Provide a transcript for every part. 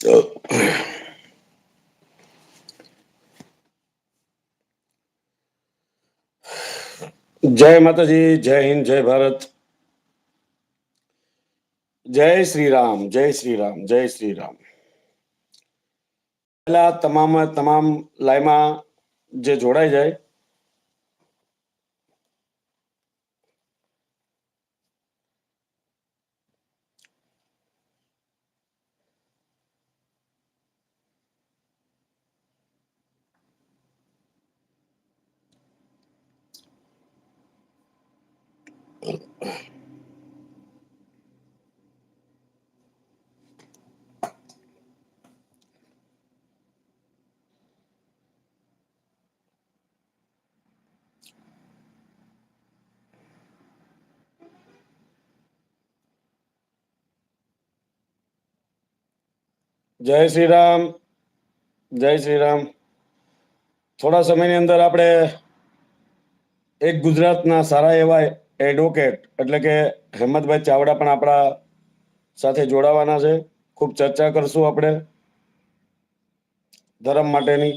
જય માતાજી જય હિન્દ જય ભારત જય શ્રી રામ જય શ્રી રામ જય શ્રી રામ પહેલા તમામ તમામ લાઈમાં જે જોડાઈ જાય જય શ્રી રામ જય શ્રી રામ થોડા સમયની અંદર આપણે એક ગુજરાતના સારા એવા એડવોકેટ એટલે કે હેમંતભાઈ ચાવડા પણ આપણા સાથે જોડાવાના છે. ખૂબ ચર્ચા કરશું આપણે ધર્મ માટેની.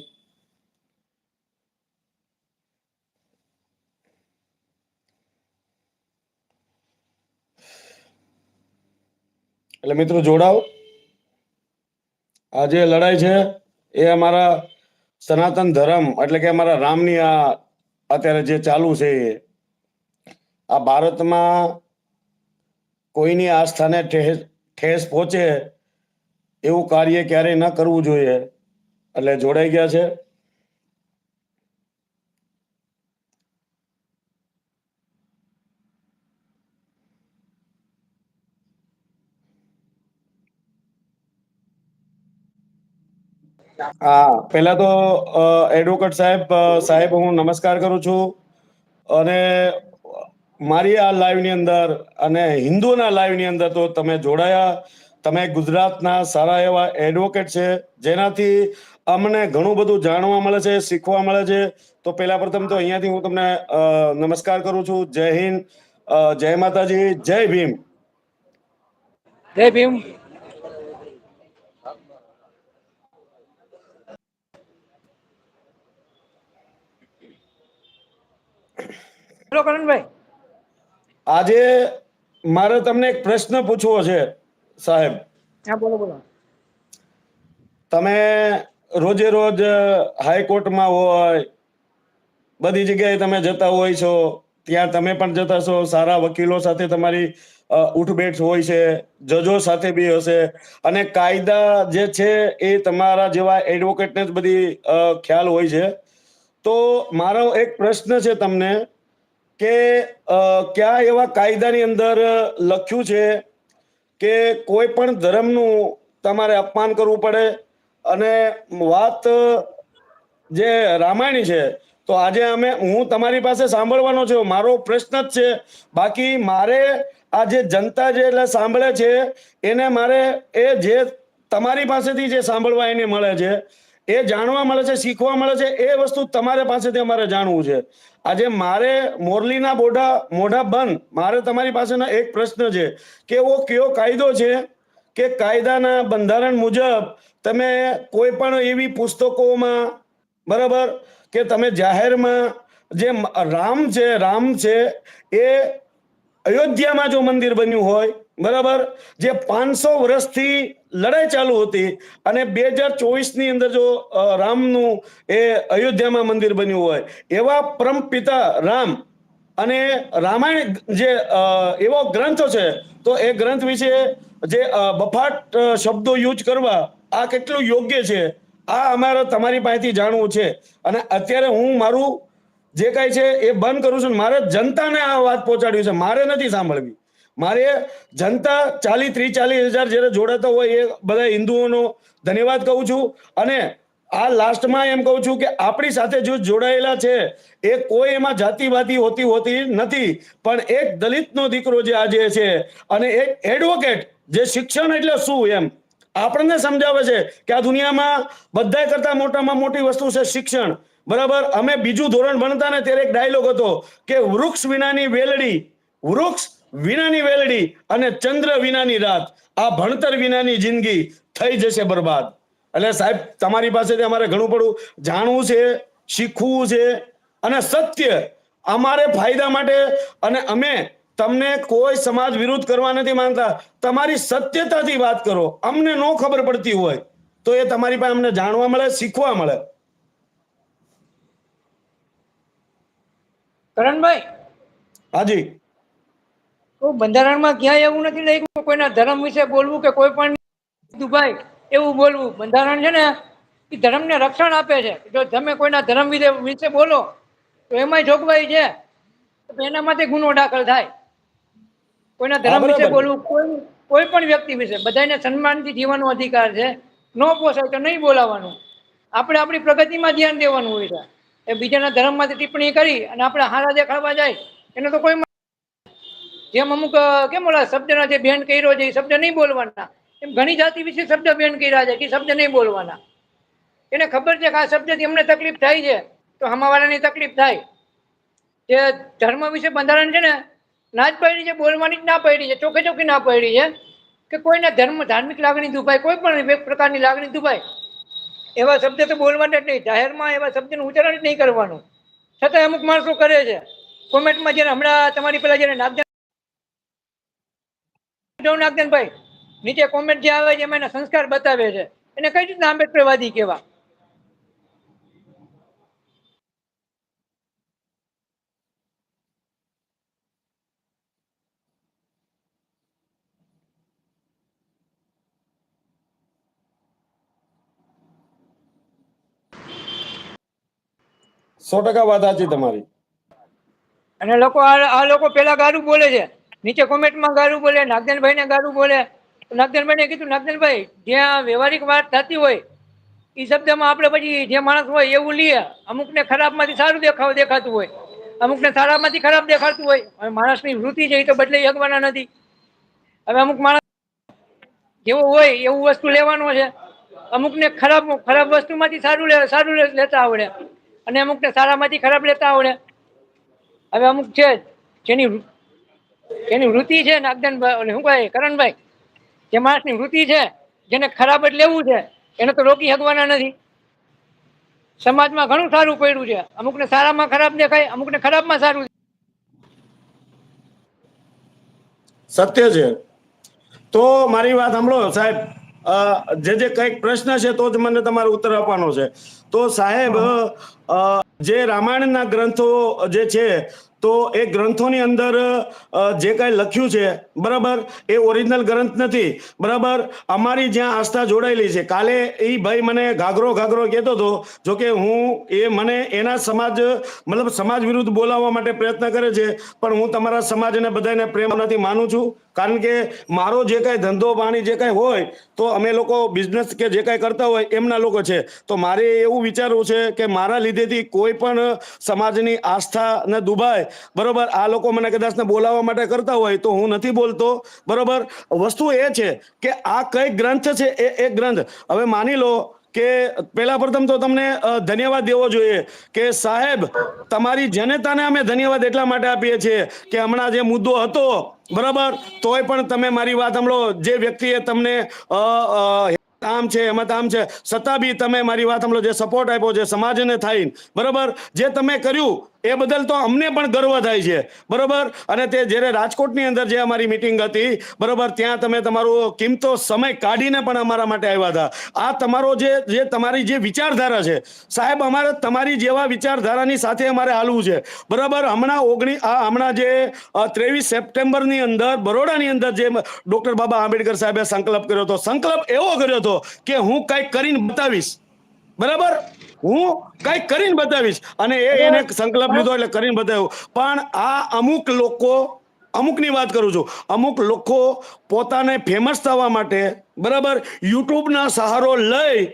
એટલે મિત્રો, જોડાઓ. આ જે લડાઈ છે, એ અમારા સનાતન ધર્મ એટલે કે અમારા રામની આ અત્યારે જે ચાલુ છે આ ભારતમાં કોઈની આસ્થાને ઠેસ પહોંચે એવું કાર્ય ક્યારેય ન કરવું જોઈએ. એટલે જોડાઈ ગયા છે. હા, પહેલા તો એડવોકેટ સાહેબ સાહેબ, હું નમસ્કાર કરું છું. અને મારી આ લાઈવની અંદર અને હિન્દુના લાઈવની અંદર તો તમે જોડાયા. તમે ગુજરાતના સારા એવા એડવોકેટ છે, જેનાથી અમને ઘણું બધું જાણવા મળે છે, શીખવા મળે છે. તો પહેલા પ્રથમ તો અહીંયાથી હું તમને નમસ્કાર કરું છું. જય હિન્દ જય માતાજી, જય ભીમ. જય ભીમ. બોલો કરણભાઈ. આજે મારે તમને એક પ્રશ્ન પૂછવો છે સાહેબ. હા બોલો બોલો. તમે રોજે રોજ હાઈકોર્ટમાં હોય બધી જગ્યાએ તમે જતા હોય છો ત્યાં તમે પણ જતા છો સારા વકીલો સાથે તમારી ઉઠબેઠ હોય છે જજો સાથે બી હશે અને કાયદા જે છે એ તમારા જેવા એડવોકેટને જ બધી ખ્યાલ હોય છે. તો મારો એક પ્રશ્ન છે તમને કે કયા એવા કાયદાની અંદર લખ્યું છે કે કોઈ પણ ધર્મનું તમારે અપમાન કરવું પડે? અને વાત, જે રામાયણી છે, તો આજે અમે, હું તમારી પાસે સાંભળવાનો છું. મારો પ્રશ્ન જ છે. બાકી મારે આ જે જનતા જે એટલે સાંભળે છે, એને મારે એ જે તમારી પાસેથી જે સાંભળવા એને મળે છે એ જાણવા મળે છે, શીખવા મળે છે, એ વસ્તુ તમારે પાસેથી અમારે જાણવું છે. આજે મારે મોરલીના બોઢા, મોઢા બંધ. મારે તમારી પાસેનો એક પ્રશ્ન છે કે એવો કયો કાયદો છે કે કાયદાના બંધારણ મુજબ તમે કોઈ પણ એવી પુસ્તકોમાં, બરાબર, કે તમે જાહેરમાં જે રામ છે રામ છે, એ અયોધ્યામાં જો મંદિર બન્યું હોય બરાબર? જે પાંચસો વર્ષથી લડાઈ ચાલુ હતી અને બે હજાર ચોવીસની અંદર જો રામનું એ અયોધ્યામાં મંદિર બન્યું હોય, એવા પરમ પિતા રામ અને રામાયણ જે એવો ગ્રંથ છે, તો એ ગ્રંથ વિશે જે બફાટ શબ્દો યુઝ કરવા આ કેટલું યોગ્ય છે, આ અમારે તમારી પાસેથી જાણવું છે. અને અત્યારે હું મારું જે કાંઈ છે એ બંધ કરું છું મારે જનતાને આ વાત પહોંચાડવી છે, મારે નથી સાંભળવી. મારે જનતા ચાલીસ ત્રીસ ચાલીસ હજાર જ્યારે જોડાતા હોય એ બધા હિન્દુઓનો ધન્યવાદ કહું છું. અને આ લાસ્ટમાં એમ કહું છું કે આપણી સાથે જો જોડાયેલા છે, એ કોઈ એમાં જાતિવાદી હોતી હોતી નથી. પણ એક દલિતનો દીકરો જે આજે છે અને એક એડવોકેટ જે શિક્ષણ એટલે શું એમ? આપણને સમજાવે છે કે આ દુનિયામાં બધા કરતા મોટામાં મોટી વસ્તુ છે શિક્ષણ. બરાબર? અમે બીજું ધોરણ ભણતા ને ત્યારે એક ડાયલોગ હતો કે વૃક્ષ વિનાની વેલડી, વૃક્ષ વિનાની વેલડી અને ચંદ્ર વિનાની રાત. આ ભણતર વિનાની જિંદગી થઈ જશે બરબાદ. એટલે સાહેબ તમારી પાસેથી અમારે ઘણું પડું જાણવું છે શીખવું છે. અને સત્ય અમારે ફાયદા માટે અને અમે તમને કોઈ સમાજ વિરુદ્ધ કરવા નથી માંગતા. તમારી સત્યતાથી વાત કરો. અમને નો ખબર પડતી હોય તો એ તમારી પાસે અમને જાણવા મળે શીખવા મળે. કરણભાઈ હાજી. તો બંધારણમાં ક્યાંય એવું નથી લખ્યું કોઈના ધર્મ વિશે બોલવું કે કોઈ પણ દુભાઈ એવું બોલવું. બંધારણ છે ને એ ધર્મને રક્ષણ આપે છે. જો તમે કોઈના ધર્મ વિશે વિશે બોલો તો એમાંય જોગવાઈ છે. એના માટે ગુનો દાખલ થાય. કોઈના ધર્મ વિશે બોલવું કોઈ કોઈ પણ વ્યક્તિ વિશે. બધાને સન્માનથી જીવવાનો અધિકાર છે. ન પોસાય તો નહીં બોલાવાનું આપણે આપણી પ્રગતિમાં ધ્યાન દેવાનું હોય છે. એ બીજાના ધર્મમાંથી ટિપ્પણી કરી અને આપણે હારા દેખાડવા જાય. એનો તો કોઈ જેમ અમુક કેમ ઓલા શબ્દના જે બેન કર્યો છે, એ શબ્દ નહીં બોલવાના. એમ ઘણી જાતિ વિશે શબ્દ બેન કર્યા છે, કે શબ્દ નહીં બોલવાના. એને ખબર છે કે આ શબ્દથી અમને તકલીફ થાય છે, તો હમાવાળાની તકલીફ થાય. જે ધર્મ વિશે બંધારણ છે ને, ના જ પડી છે, બોલવાની જ ના પડી છે, ચોખ્ખે ચોખ્ખી ના પડી છે, કે કોઈને ધર્મ ધાર્મિક લાગણી દુભાય, કોઈ પણ પ્રકારની લાગણી દુભાય, એવા શબ્દ તો બોલવાના જ નહીં. જાહેરમાં એવા શબ્દનું ઉચ્ચારણ જ નહીં કરવાનું. છતાં અમુક માણસો કરે છે. કોમેન્ટમાં જ્યારે હમણાં તમારી પેલા જેને નાગદાન નાગદાનભાઈ નીચે કોમેન્ટ જે આવે છે એમાં એના સંસ્કાર બતાવે છે. એને કઈ રીતના આંબેડકરવાદી કહેવા સો ટકા વાત સાચી તમારી. અને લોકો આ આ લોકો પેલા ગારું બોલે છે. નીચે કોમેન્ટમાં ગારું બોલે નાગદાનભાઈને ગારું બોલે. નાગદનભાઈને કીધું નાગદાનભાઈ જ્યાં વ્યવહારિક વાત થતી હોય એ શબ્દમાં આપણે પછી જે માણસ હોય એવું લઈએ, અમુકને ખરાબમાંથી સારું દેખાવ દેખાતું હોય, અમુકને સારામાંથી ખરાબ દેખાતું હોય, અને માણસની વૃત્તિ છે એ તો બદલાઈ શકવાના નથી. હવે અમુક માણસ જેવો હોય એવું વસ્તુ લેવાનો છે, અમુકને ખરાબ ખરાબ વસ્તુમાંથી સારું લે, સારું લેતા આવડે, અને અમુકને સારામાંથી ખરાબ લેતા આવડે. હવે અમુક છે જેની જેની વૃત્તિ છે નાગદાનભાઈ શું કહે? કરણભાઈ, જે માણસની વૃત્તિ છે, જેને ખરાબ જ લેવું છે, એને તો રોકી શકવાના નથી. સમાજમાં ઘણું સારું પડ્યું છે. અમુકને સારામાં ખરાબ દેખાય, અમુકને ખરાબમાં સારું સત્ય છે. તો મારી વાત સાંભળો સાહેબ. જે જે કંઈક પ્રશ્ન છે તો જ મને તમારો ઉત્તર આપવાનો છે. તો સાહેબ જે રામાયણના ગ્રંથો જે છે તો એ ગ્રંથોની અંદર જે કાંઈ લખ્યું છે, બરાબર? એ ઓરિજિનલ ગ્રંથ નથી. બરાબર? અમારી જ્યાં આસ્થા જોડાયેલી છે. કાલે એ ભાઈ મને ઘાઘરો ઘાઘરો કહેતો હતો, જો કે હું એ મને એના સમાજ, મતલબ સમાજ વિરુદ્ધ બોલાવવા માટે પ્રયત્ન કરે છે, પણ હું તમારા સમાજ અને પ્રેમ નથી, માનું છું. કારણ કે મારો જે કાંઈ ધંધો પાણી જે કાંઈ હોય, તો અમે લોકો બિઝનેસ કે જે કાંઈ કરતા હોય એમના લોકો છે. તો મારે એવું વિચારવું છે કે મારા લીધેથી કોઈ પણ સમાજની આસ્થા ને દુભાય. બરોબર, આ લોકો મને કદાચને બોલાવવા માટે કરતા હોય તો હું નથી બોલતો. બરોબર, વસ્તુ એ છે કે આ કઈ ગ્રંથ છે એ એક ગ્રંથ. હવે માની લો કે પહેલા પ્રથમ તો તમને ધન્યવાદ દેવો જોઈએ કે સાહેબ, તમારી જનતાને અમે ધન્યવાદ એટલા માટે આપીએ છીએ કે હમણાં જે મુદ્દો હતો, બરાબર? તોય પણ તમે મારી વાત સાંભળો. જે વ્યક્તિએ તમને આમ છે એમાં આમ છે, છતાં બી તમે મારી વાત સાંભળો. જે સપોર્ટ આપ્યો છે, સમાજને થાય બરાબર? જે તમે કર્યું એ બદલ તો અમને પણ ગર્વ થાય છે. બરોબર? અને તે જ્યારે રાજકોટની અંદર જે અમારી મિટિંગ હતી, બરોબર, ત્યાં તમે તમારો કિંમતો સમય કાઢીને પણ અમારા માટે આવ્યા હતા. આ તમારો જે જે તમારી જે વિચારધારા છે, સાહેબ, અમારે તમારી જેવા વિચારધારાની સાથે અમારે હાલવું છે. બરાબર? હમણાં ઓગણી, આ હમણાં જે ત્રેવીસ સપ્ટેમ્બરની અંદર, બરોડાની અંદર જે ડોક્ટર બાબા આંબેડકર સાહેબે સંકલ્પ કર્યો હતો. સંકલ્પ એવો કર્યો હતો કે હું કંઈક કરીને બતાવીશ. બરાબર? હું કંઈક કરીને બતાવીશ. અને એ એને સંકલ્પ લીધો એટલે કરીને બતાવ્યું. પણ આ અમુક લોકો અમુકની વાત કરું છું. અમુક લોકો પોતાને ફેમસ થવા માટે બરાબર યુટ્યુબના સહારો લઈ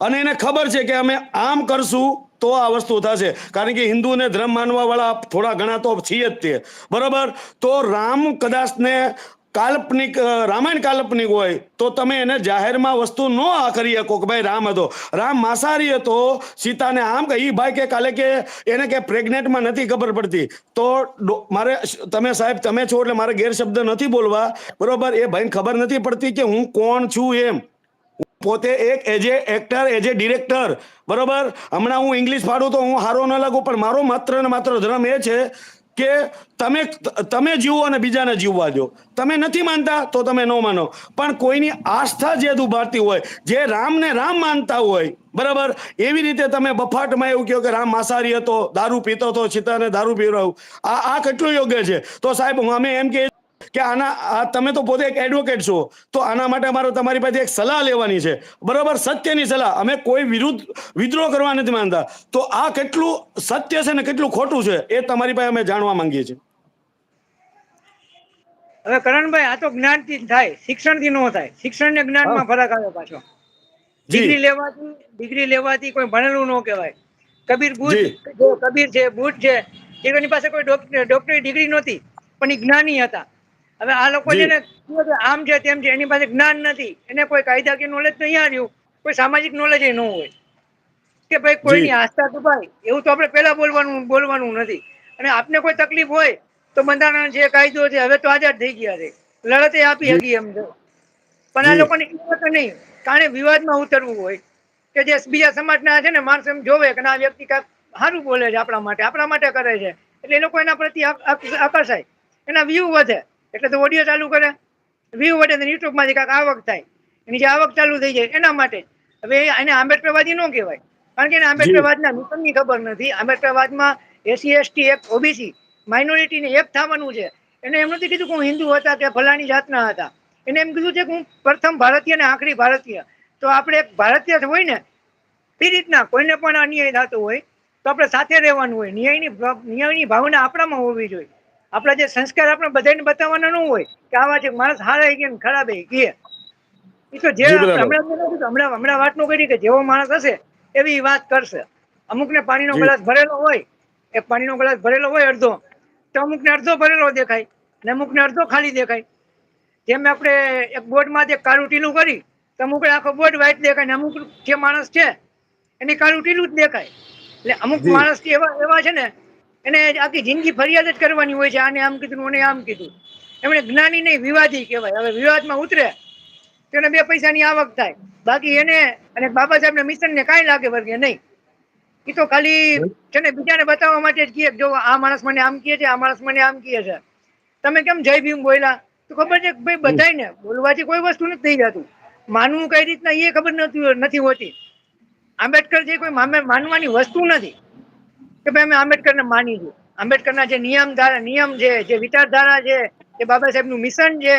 અને એને ખબર છે કે અમે આમ કરશું તો આ વસ્તુ થશે. કારણ કે હિન્દુને ધર્મ માનવા વાળા થોડા ઘણા તો છીએ જ તે. બરાબર? તો રામ કદાચ ને કાલ્પનિક રામાયણ કાલ્પનિક હોય, તો તમે એને જાહેરમાં વસ્તુ ન કરી શકો કે ભાઈ રામ હતો. રામ માંસાહારી હતો, સીતાને આમ કે એ ભાઈ કે કાલે કે એને કે પ્રેગ્નેન્ટમાં નથી ખબર પડતી. તો મારે તમે સાહેબ, તમે છો એટલે મારે ગેરશબ્દ નથી બોલવા. બરોબર, એ ભાઈને ખબર નથી પડતી કે હું કોણ છું એમ. પોતે એક as a actor age A director બરોબર? હમણાં હું ઇંગ્લિશ ફાડું તો હું હારો ન લાગુ, પણ મારો માત્ર ને માત્ર ધર્મ એ છે કે તમે તમે જીવો અને બીજાને જીવવા દો. તમે નથી માનતા તો તમે ન માનો. પણ કોઈની આસ્થા જે દુભાતી હોય, જે રામને રામ માનતા હોય, બરાબર? એવી રીતે તમે બફાટમાં એવું કહો કે રામ માંસાહારી હતો, દારૂ પીતો હતો સીતાને દારૂ પીવડાવું. આ આ કેટલું યોગ્ય છે? તો સાહેબ અમે એમ કે કે આના તમે તો પોતે એક એડવોકેટ છો તો આના માટે અમારે તમારી પાસે એક સલાહ લેવાની છે. બરાબર? સત્યની સલાહ. અમે કોઈ વિરુદ્ધ વિદ્રોહ કરવા નથી માંગતા. તો આ કેટલું સત્ય છે ને કેટલું ખોટું છે એ તમારી પાસે અમે જાણવા માંગીએ છીએ. હવે કરણભાઈ આ તો જ્ઞાનથી થી થાય. શિક્ષણથી ન થાય. શિક્ષણ ને જ્ઞાનમાં ફરક આવે પાછો. ડિગ્રી લેવાથી ડિગ્રી લેવાથી કોઈ ભણેલું ન કહેવાય. કબીર બુદ્ધ જો. કબીર છે બુદ્ધ છે એની પાસે કોઈ ડોક્ટરી ડિગ્રી નહોતી પણ એ જ્ઞાની હતા. હવે આ લોકો. છે ને આમ છે તેમ છે એની પાસે જ્ઞાન નથી. એને કોઈ કાયદાકીય નોલેજ તો અહીંયા રહ્યું કોઈ સામાજિક નોલેજ ન હોય. કે ભાઈ કોઈની આસ્થા દુભાય એવું તો આપણે પહેલા બોલવાનું બોલવાનું નથી. અને આપને કોઈ તકલીફ હોય તો બંધારણ છે કાયદો છે હવે તો આઝાદ થઈ ગયા છે. લડતે આપી હતી એમ તો. પણ આ લોકોને હિંમત નહીં. કારણે વિવાદમાં ઉતરવું હોય કે જે બીજા સમાજના છે ને માણસો એમ જોવે કે આ વ્યક્તિ કાંઈક સારું બોલે છે આપણા માટે આપણા માટે કરે છે. એટલે એ લોકો એના પ્રત્યે આક- આક- આકર્ષાય. એના વ્યૂ વધે. એટલે તો ઓડિયો ચાલુ કરે. વ્યૂ વડે યુટ્યુબમાંથી કાંક આવક થાય. એની જે આવક ચાલુ થઈ જાય એના માટે. હવે એને આંબેડકરવાદી ન કહેવાય. કારણ કે એને આંબેડકરવાદના મિશનની ખબર નથી. આંબેડકરવાદમાં એસસી એસટી એક ઓબીસી માઇનોરિટીને એક થવાનું છે. એને એમ નથી કીધું કે હું હિન્દુ હતા કે ફલાણી જાતના હતા. એને એમ કીધું છે કે હું પ્રથમ ભારતીય અને આખરી ભારતીય. તો આપણે એક ભારતીય હોય ને એ રીતના કોઈને પણ અન્યાય થતો હોય તો આપણે સાથે રહેવાનું હોય. ન્યાયની ન્યાયની ભાવના આપણામાં હોવી જોઈએ. આપણા જે સંસ્કાર આપણે બધાને બતાવવાના ન હોય કે આવા છે માણસ હારા ગયા ને ખરાબ કે એ તો જે હમણાં હમણાં હમણાં વાતનું કરી કે જેવો માણસ હશે એવી વાત કરશે. અમુકને પાણીનો ગ્લાસ ભરેલો હોય એ પાણીનો ગ્લાસ ભરેલો હોય અડધો તો અમુકને અડધો ભરેલો દેખાય ને અમુકને અડધો ખાલી દેખાય. જેમ આપણે એક બોર્ડમાં એક કાળું ટીલું કરી તો અમુક આખો બોર્ડ વ્હાઈટ દેખાય ને અમુક જે માણસ છે એને કાળું ટીલું જ દેખાય. એટલે અમુક માણસ એવા એવા છે ને એને આખી જિંદગી ફરિયાદ જ કરવાની હોય છે, આને આમ કીધું ઓને આમ કીધું. એમણે જ્ઞાની નહીં, વિવાદી કહેવાય. હવે વિવાદમાં ઉતરે, તો એને બે પૈસાની આવક થાય. બાકી એને અને બાબા સાહેબના મિશનને કાંઈ લાગે વર્ગે નહીં. એ તો ખાલી છે ને, બીજાને બતાવવા માટે જ કહે જો આ માણસ મને આમ કહે છે, આ માણસ મને આમ કહે છે. તમે કેમ જય ભીમ બોલ્યા? તો ખબર છે ભાઈ બધાયને બોલવાથી કોઈ વસ્તુ નથી થઈ જતું. માનવું કઈ રીતના એ ખબર નથી નથી હોતી. આંબેડકર જે કોઈ માનવાની વસ્તુ નથી. કે ભાઈ અમે આંબેડકરને માની છીએ આંબેડકરના જે નિયમ ધારા નિયમ છે જે વિચારધારા છે જે બાબા સાહેબનું મિશન છે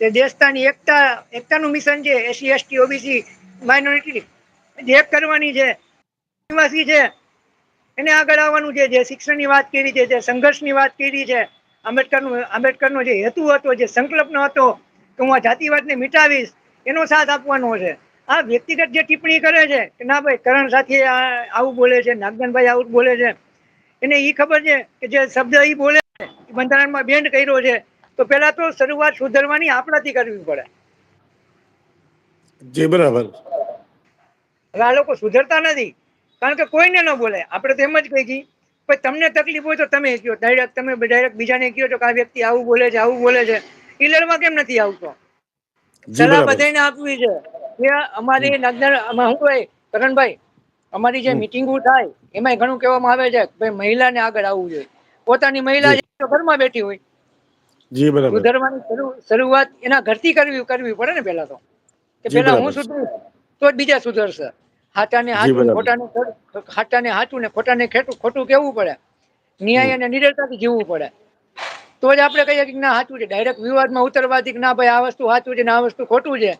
તે દેશતાની એકતા, એકતાનું મિશન છે એસસી, એસટી, ઓબીસી માઇનોરિટી જે કરવાની છે આદિવાસી છે એને આગળ આવવાનું છે જે શિક્ષણની વાત કરી છે, જે સંઘર્ષની વાત કરી છે, આંબેડકરનું, આંબેડકરનો જે હેતુ હતો, જે સંકલ્પનો હતો કે હું આ જાતિવાદને મિટાવીશ, એનો સાથ આપવાનો છે. આ વ્યક્તિગત જે ટિપ્પણી કરે છે, કે ના ભાઈ, કરણ સાથે આવું બોલે છે નાગદાનભાઈ આવું બોલે છે એને એ ખબર છે કે જે શબ્દ એ બોલે છે એ બંધારણમાં બેન્ડ કર્યો છે તો પહેલા તો શરૂઆત સુધરવાની આપણાથી કરવી પડે. જી બરાબર. હવે આ લોકો સુધરતા નથી કારણ કે કોઈને ન બોલે. આપણે તો એમ જ કહી છીએ ભાઈ તમને તકલીફ હોય તો તમે કહો ડાયરેક્ટ તમે ડાયરેક્ટ બીજાને કહો છો કે આ વ્યક્તિ આવું બોલે છે આવું બોલે છે. એ લડવા કેમ નથી આવતો? જી સલાહ બધાને આપવી છે. કે અમારી આમાં શું ભાઈ કરણભાઈ અમારી જે. મિટિંગો થાય એમાં ઘણું કહેવામાં આવે છે કે ભાઈ મહિલાને આગળ આવવું જોઈએ. પોતાની મહિલા જે. ઘરમાં બેઠી હોય. જી બરાબર. સુધરવાની શરૂઆત એના ઘરથી કરવી કરવી પડે ને પહેલા તો. કે પહેલા હું સુધરું તો જ બીજા સુધરશે. હાટાને હાચું ખોટાને ખોટ- હાટાને હાચું ને ખોટાને ખેટું ખોટું કેવું પડે? ન્યાય અને નિડરતાથી જીવવું પડે. તો જ આપણે કહીએ કે ના સાચું છે. ડાયરેક્ટ વિવાદમાં ઉતરવાથી કે ના ભાઈ આ વસ્તુ સાચું છે ને આ વસ્તુ ખોટું છે.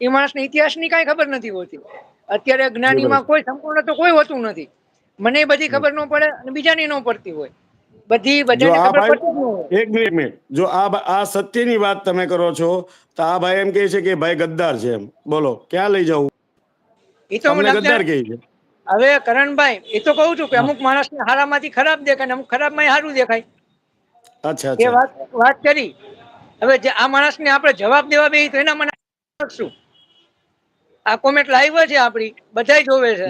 એ માણસને ઇતિહાસની કાંઈ ખબર નથી હોતી. અત્યારે જ્ઞાનીમાં કોઈ સંપૂર્ણ તો કોઈ હોતું નથી. મને બધી ખબર ન પડે અને બીજાની ન પડતી હોય. બધી બધાને ખબર પડતી ન હોય. એક મિનિટ મિનિટ. જો આ આ સત્યની વાત તમે કરો છો તો આ ભાઈ એમ કહે છે કે ભાઈ ગદ્દાર છે એમ. બોલો ક્યાં લઈ જવું એ તો મને ગદ્દાર કહે છે. હવે કરણભાઈ એ તો કહું છું કે અમુક માણસને હારામાંથી ખરાબ દેખાય ને અમુક ખરાબમાં સારું દેખાય. અચ્છા એ વાત વાત કરી. હવે જે આ માણસને આપણે જવાબ દેવા બેહી તો એના મને શું? આ કોમેન્ટ લાઈવ છે આપણી. બધાય જોવે છે.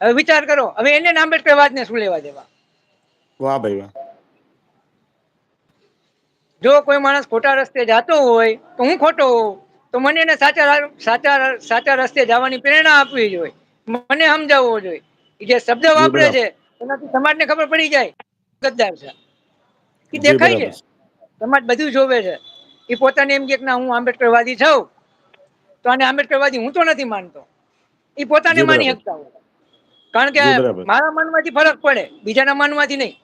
હવે વિચાર કરો હવે એને ને આંબેડકર વાતને શું લેવા દેવા? વાહ ભાઈ વાહ. જો કોઈ માણસ ખોટા રસ્તે જતો હોય તો હું ખોટો હોઉં? તો મને એને સાચા સાચા સાચા રસ્તે જવાની પ્રેરણા આપવી જોઈએ. મને સમજાવવો જોઈએ. જે શબ્દ વાપરે છે એનાથી સમાજને ખબર પડી જાય. ગદ્દાર છે. એ દેખાય છે. સમાજ બધું જોવે છે. એ પોતાને એમ કે ના હું આંબેડકરવાદી છું. તો આને આંબેડકરવાદી હું તો નથી માનતો. એ પોતાને માની શકતા હોય. કારણ કે મારા મનમાંથી ફરક પડે બીજાના મનમાંથી નહીં.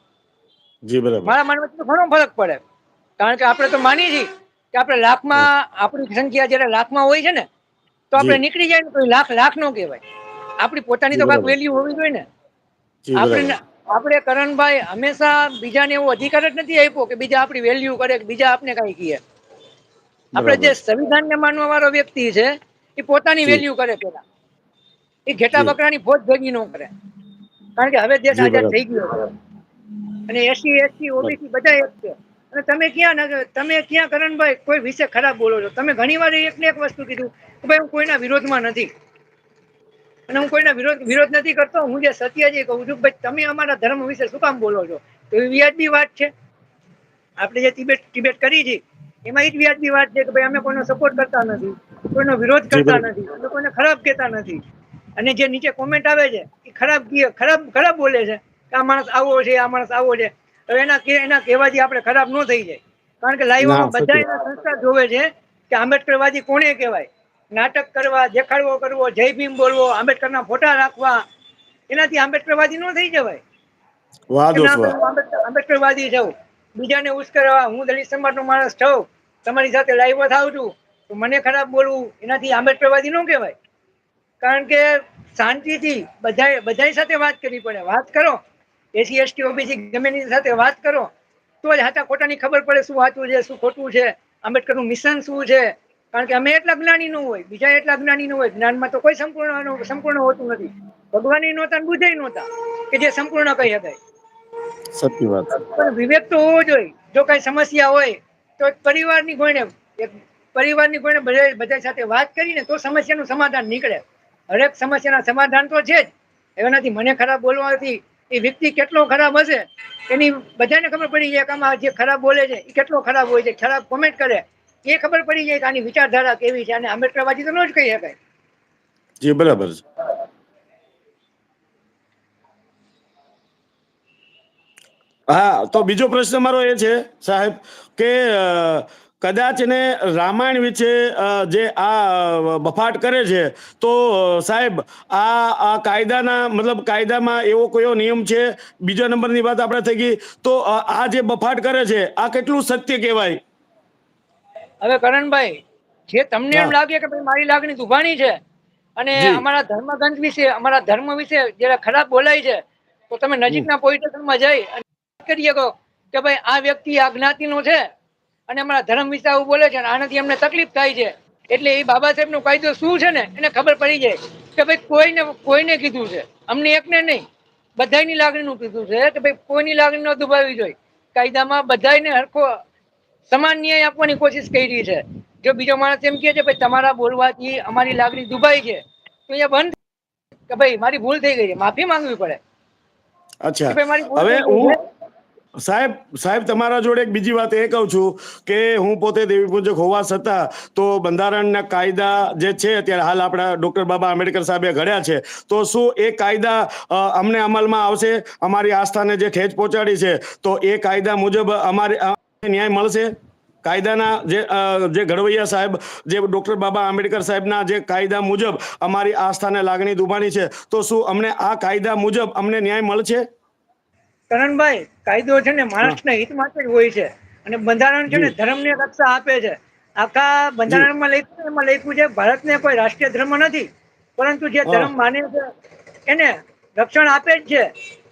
જી બરાબર. મારા મનમાંથી ઘણો ફરક પડે. કારણ કે આપણે તો માની છીએ કે આપણે લાખમાં આપણી સંખ્યા જ્યારે લાખમાં હોય છે ને તો આપણે નીકળી જાય ને તો લાખ લાખ નો કહેવાય. આપણી પોતાની તો કાંઈક વેલ્યુ હોવી જોઈએ ને. આપણે આપણે કરણભાઈ હંમેશા બીજાને એવો અધિકાર જ નથી આપ્યો કે બીજા આપણી વેલ્યુ કરે કે બીજા આપને કઈ કહે. આપણે જે. સંવિધાનને માનવા વાળો વ્યક્તિ છે એ પોતાની વેલ્યુ કરે પેલા. એ ઘેટા બકરાની ફોજ ભેગી ન કરે. કારણ કે હવે દેશ આઝાદ થઈ ગયો અને એસી એસટી ઓબીસી બધા એક છે. અને તમે ક્યાં તમે ક્યાં કરણભાઈ કોઈ વિશે ખરાબ બોલો છો? તમે ઘણી વાર એક ને એક વસ્તુ કીધું કે ભાઈ હું કોઈના વિરોધમાં નથી. અને હું કોઈના વિરોધ વિરોધ નથી કરતો. હું જે સત્યજી કહું છું ભાઈ તમે અમારા ધર્મ વિશે શું કામ બોલો છો? તો એ વ્યાજબી વાત છે. આપણે જે તિબેટ તિબેટ કરી છે એમાં એ જ વ્યાજબી વાત છે કે ભાઈ અમે કોઈનો સપોર્ટ કરતા નથી કોઈનો વિરોધ કરતા નથી કોઈને ખરાબ કહેતા નથી. અને જે નીચે કોમેન્ટ આવે છે એ ખરાબ ખરાબ ખરાબ બોલે છે કે આ માણસ આવો છે આ માણસ આવો છે. તો એના એના કહેવાથી આપણે ખરાબ ન થઈ જાય. કારણ કે લાઈવમાં બધા એના સંસ્કાર જોવે છે કે આંબેડકરવાદી કોને કહેવાય? નાટક કરવા દેખાડવો કરવો જય ભીમ બોલવો આંબેડકરના ફોટા રાખવા એનાથી આંબેડકરવાદી ન થઈ જવાય. ના આંબેડકરવાદી છું. બીજાને ઉશ્કેરવા હું દલિત સમાજનો માણસ છું. તમારી સાથે લાઈવ થાવ છું. તો મને ખરાબ બોલવું એનાથી આંબેડકરવાદી ન કહેવાય. કારણ કે શાંતિથી બધા બધાય સાથે વાત કરવી પડે. વાત કરો. એસી એસટી ઓબીસી ગમે સાથે વાત કરો તો જ હાથા ખોટાની ખબર પડે શું વાંચવું છે શું ખોટું છે. આંબેડકરનું મિશન શું છે? કારણ કે અમે એટલા જ્ઞાની ન હોય. બીજા એટલા જ્ઞાની ન હોય. જ્ઞાનમાં તો કોઈ સંપૂર્ણ સંપૂર્ણ હોતું નથી. ભગવાન નહોતા ને બુદ્ધય નહોતા કે જે સંપૂર્ણ કહી શકાય. સત્ય વાત. પણ વિવેક તો હોવો જોઈએ. જો કઈ સમસ્યા હોય તો એક પરિવારની કોઈને એક પરિવારની કોઈને બધા બધા સાથે વાત કરીને તો સમસ્યાનું સમાધાન નીકળે. હરેક સમસ્યાના સમાધાન તો છે જ. એનાથી મને ખરાબ બોલવાથી એ વ્યક્તિ કેટલો ખરાબ હશે, એની બધાને ખબર પડી જાય કે આમાં જે ખરાબ બોલે છે, એ કેટલો ખરાબ હોય છે, ખરાબ કોમેન્ટ કરે. એ ખબર પડી જાય કે આની વિચારધારા કેવી છે, અને આંબેડકરવાદી તો ન જ કહી શકાય. જી, બરાબર છે. હા, તો બીજો પ્રશ્ન મારો એ છે, સાહેબ, કે કદાચ ને રામાયણ વિશે જે આ બફાટ કરે છે તો સાહેબ આ આ કાયદાના મતલબ કાયદામાં એવો કયો નિયમ છે? બીજા નંબરની વાત આપણે થઈ ગઈ. તો આ જે બફાટ કરે છે આ કેટલું સત્ય કહેવાય? હવે કરણભાઈ જે તમને એમ લાગે કે ભાઈ મારી લાગણી દુભાણી છે અને. અમારા ધર્મગ્રંથ વિશે અમારા ધર્મ વિશે જરા ખરાબ બોલાય છે તો તમે નજીકના પોલીસ સ્ટેશનમાં જઈ અને કરી શકો કે ભાઈ આ વ્યક્તિ આ જ્ઞાતિનો છે અને અમારા ધર્મ વિશે બોલે છે અને આનાથી અમને તકલીફ થાય છે. એટલે એ બાબા સાહેબનો કાયદો શું છે ને એને ખબર પડી જાય કે ભાઈ કોઈને કોઈને કીધું છે. અમને એકને નહીં બધાની લાગણીનું કીધું છે કે ભાઈ કોઈની લાગણી ન દુભાવી જોઈએ. કાયદામાં બધાને હરખો સમાન ન્યાય આપવાની કોશિશ કરી છે. જો બીજો માણસ એમ કહે છે ભાઈ તમારા બોલવાથી અમારી લાગણી દુભાઈ છે. તો અહીંયા બંધ કે ભાઈ મારી ભૂલ થઈ ગઈ છે માફી માંગવી પડે. અચ્છા. મારી હવે હું. સાહેબ સાહેબ, તમારા જોડે એક બીજી વાત એ કહું છું કે હું પોતે દેવી પૂજક હોવા છતાં તો બંધારણના કાયદા જે છે અત્યારે હાલ આપણા ડોક્ટર બાબા આંબેડકર સાહેબે ઘડ્યા છે, તો શું એ કાયદા અમને અમલમાં આવશે? અમારી આસ્થાને જે ઠેચ પહોંચાડી છે, તો એ કાયદા મુજબ અમારે ન્યાય મળશે? કાયદાના જે જે ઘડવૈયા સાહેબ, જે ડોક્ટર બાબા આંબેડકર સાહેબના જે કાયદા મુજબ અમારી આસ્થાને લાગણી દુભાણી છે, તો શું અમને આ કાયદા મુજબ અમને ન્યાય મળશે? કરણભાઈ કાયદો છે ને માણસના હિત માટે જ હોય છે. અને બંધારણ છે ને. ધર્મને રક્ષા આપે છે. આખા બંધારણમાં લખ્યું એમાં લખ્યું છે ભારતને કોઈ રાષ્ટ્રીય ધર્મ નથી. પરંતુ જે ધર્મ માને છે એને રક્ષણ આપે જ છે.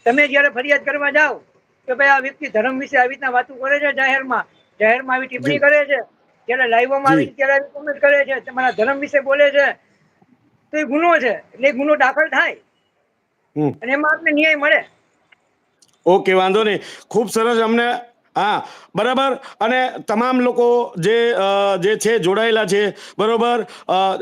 તમે જ્યારે ફરિયાદ કરવા જાઓ કે ભાઈ આ વ્યક્તિ ધર્મ વિશે આવી રીતના વાતો કરે છે જાહેરમાં જાહેરમાં આવી ટિપ્પણી કરે છે જ્યારે લાઈવોમાં. આવી ત્યારે કોમેન્ટ કરે છે તમારા ધર્મ વિશે બોલે છે તો એ ગુનો છે. એટલે એ ગુનો દાખલ થાય. અને એમાં આપને ન્યાય મળે. ઓકે વાંધો નહીં. ખૂબ સરસ અમને હા, બરાબર? અને તમામ લોકો જે જે છે, જોડાયેલા છે, બરોબર?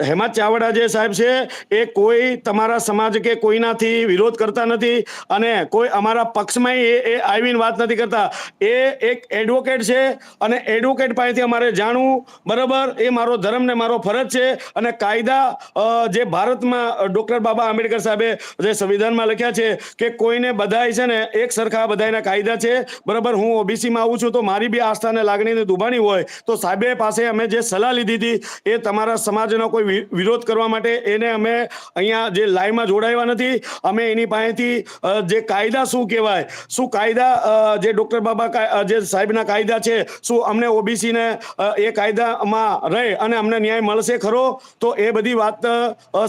હેમંત ચાવડા જે સાહેબ છે, એ કોઈ તમારા સમાજ કે કોઈનાથી વિરોધ કરતા નથી અને કોઈ અમારા પક્ષમાં એ એ આવીને વાત નથી કરતા. એ એક એડવોકેટ છે અને એડવોકેટ પાસેથી અમારે જાણવું, બરાબર? એ મારો ધર્મ ને મારો ફરજ છે અને કાયદા જે ભારતમાં ડૉક્ટર બાબા આંબેડકર સાહેબે જે સંવિધાનમાં લખ્યા છે કે કોઈને બધાય છે ને એક સરખા બધાયના કાયદા છે, બરાબર? હું ઓબીસીમાં આવું છું તો મારી બી આસ્થાને લાગણીને દુભાણી હોય તો સાહેબે પાસે અમે જે સલાહ લીધી હતી એ તમારા સમાજનો કોઈ વિરોધ કરવા માટે એને અમે અહીંયા જે લાઈવમાં જોડાયા નથી, અમે એની પાસેથી જે કાયદા શું કહેવાય, શું કાયદા જે ડૉક્ટર બાબા જે સાહેબના કાયદા છે, શું અમને ઓબીસીને એ કાયદામાં રહે અને અમને ન્યાય મળશે ખરો, તો એ બધી વાત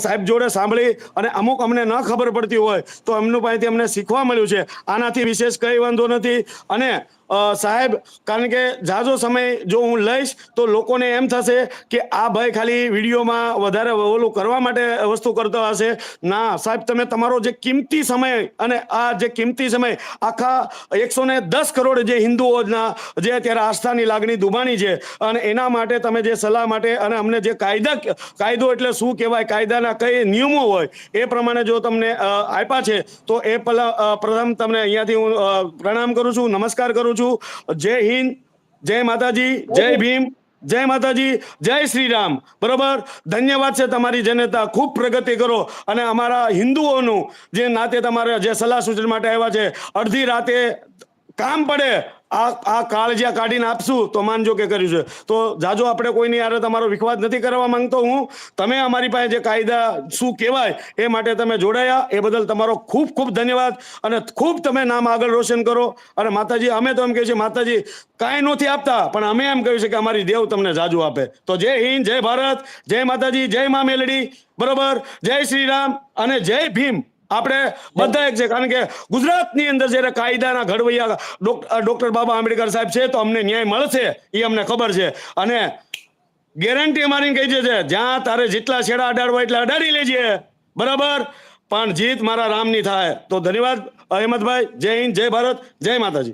સાહેબ જોડે સાંભળી અને અમુક અમને ન ખબર પડતી હોય તો એમનું પાસેથી અમને શીખવા મળ્યું છે. આનાથી વિશેષ કંઈ વાંધો નથી અને સાહેબ, કારણ કે જાજો સમય જો હું લઈશ, તો લોકોને એમ થશે કે આ ભાઈ ખાલી વિડીયોમાં વધારે ઓલું કરવા માટે વસ્તુ કરતો હશે. ના, સાહેબ, તમે તમારો જે કિંમતી સમય અને આ જે કિંમતી સમય, આખા એકસો ને દસ કરોડ જે હિન્દુઓના જે અત્યારે આસ્થાની લાગણી દુબાણી છે, અને એના માટે તમે જે સલાહ માટે અને અમને જે કાયદા, કાયદો એટલે શું કહેવાય, કાયદાના કઈ નિયમો હોય, એ પ્રમાણે જો તમને આપ્યા છે, તો એ પ્રથમ તમને અહીંયાથી હું પ્રણામ કરું છું, નમસ્કાર કરું છું. જય હિન્દ જય માતાજી જય ભીમ જય માતાજી જય શ્રી રામ બરોબર? ધન્યવાદ છે તમારી જનતા ખૂબ પ્રગતિ કરો અને અમારા હિન્દુઓનું જે નાતે તમારે જે સલાહ સૂચન માટે આવ્યા છે અડધી રાતે કામ પડે આ આ કાળજિયા કાઢીને આપશું, તો માનજો કે કર્યું છે. તો જાજો આપણે કોઈની યારે તમારો વિખવાદ નથી કરવા માંગતો હું. તમે અમારી પાસે જે કાયદા શું કહેવાય, એ માટે તમે જોડાયા. એ બદલ તમારો ખૂબ ખૂબ ધન્યવાદ અને ખૂબ તમે નામ આગળ રોશન કરો. અને માતાજી, અમે તો એમ કહીએ છીએ, માતાજી, કાંઈ નથી આપતા, પણ અમે એમ કહ્યું છે કે અમારી દેવ તમને જાજુ આપે. તો જય હિન્દ, જય ભારત, જય માતાજી, જય મા મેલડી. બરોબર? જય શ્રી રામ અને જય ભીમ. આપણે બધા એક છે, કારણ કે ગુજરાતની અંદર જ્યારે કાયદાના ઘડવૈયા ડોક- ડોક્ટર બાબા આંબેડકર સાહેબ છે, તો અમને ન્યાય મળશે એ અમને ખબર છે. અને ગેરંટી મારીને કહી દે છે, જ્યાં તારે જેટલા છેડા અડાડવા એટલા અડાડી લેજે. બરાબર? પણ જીત મારા રામની થાય. તો ધન્યવાદ અહેમદભાઈ જય હિન્દ, જય ભારત, જય માતાજી.